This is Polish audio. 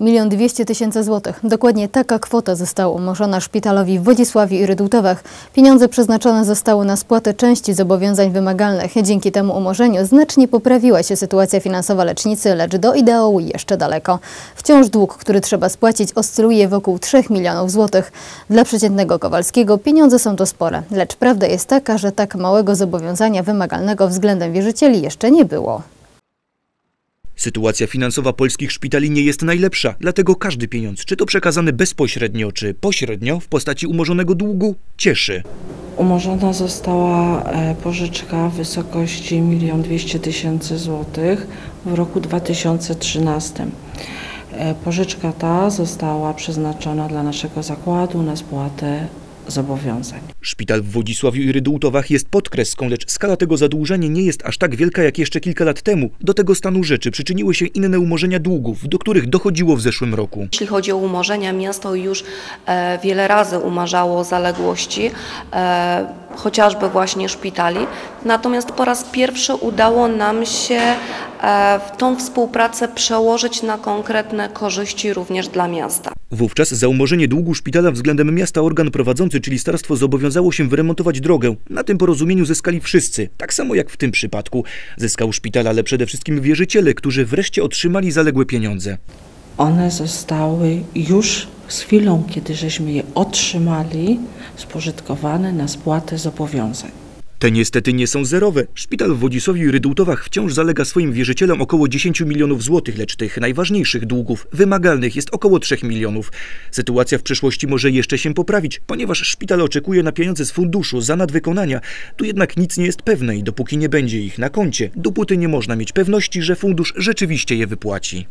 Milion dwieście tysięcy złotych. Dokładnie taka kwota została umorzona szpitalowi w Wodzisławiu i Rydutowach. Pieniądze przeznaczone zostały na spłatę części zobowiązań wymagalnych. Dzięki temu umorzeniu znacznie poprawiła się sytuacja finansowa lecznicy, lecz do ideału jeszcze daleko. Wciąż dług, który trzeba spłacić, oscyluje wokół 3 milionów złotych. Dla przeciętnego Kowalskiego pieniądze są to spore, lecz prawda jest taka, że tak małego zobowiązania wymagalnego względem wierzycieli jeszcze nie było. Sytuacja finansowa polskich szpitali nie jest najlepsza, dlatego każdy pieniądz, czy to przekazany bezpośrednio, czy pośrednio w postaci umorzonego długu, cieszy. Umorzona została e, pożyczka w wysokości 1 200 tysięcy złotych w roku 2013. E, Pożyczka ta została przeznaczona dla naszego zakładu na spłatę zobowiązań. Szpital w Wodzisławiu i Rydułtowach jest pod kreską, lecz skala tego zadłużenia nie jest aż tak wielka jak jeszcze kilka lat temu. Do tego stanu rzeczy przyczyniły się inne umorzenia długów, do których dochodziło w zeszłym roku. Jeśli chodzi o umorzenia, miasto już e, wiele razy umarzało zaległości, e, chociażby właśnie szpitali. Natomiast po raz pierwszy udało nam się e, w tą współpracę przełożyć na konkretne korzyści również dla miasta. Wówczas za umorzenie długu szpitala względem miasta organ prowadzący, czyli starstwo, zobowiązało się wyremontować drogę. Na tym porozumieniu zyskali wszyscy, tak samo jak w tym przypadku. Zyskał szpital, ale przede wszystkim wierzyciele, którzy wreszcie otrzymali zaległe pieniądze. One zostały już z chwilą, kiedy żeśmy je otrzymali, spożytkowane na spłatę zobowiązań. Te niestety nie są zerowe. Szpital w Wodzisławiu i Rydułtowach wciąż zalega swoim wierzycielom około 10 milionów złotych, lecz tych najważniejszych długów, wymagalnych, jest około 3 milionów. Sytuacja w przyszłości może jeszcze się poprawić, ponieważ szpital oczekuje na pieniądze z funduszu za nadwykonania. Tu jednak nic nie jest pewne i dopóki nie będzie ich na koncie, dopóty nie można mieć pewności, że fundusz rzeczywiście je wypłaci.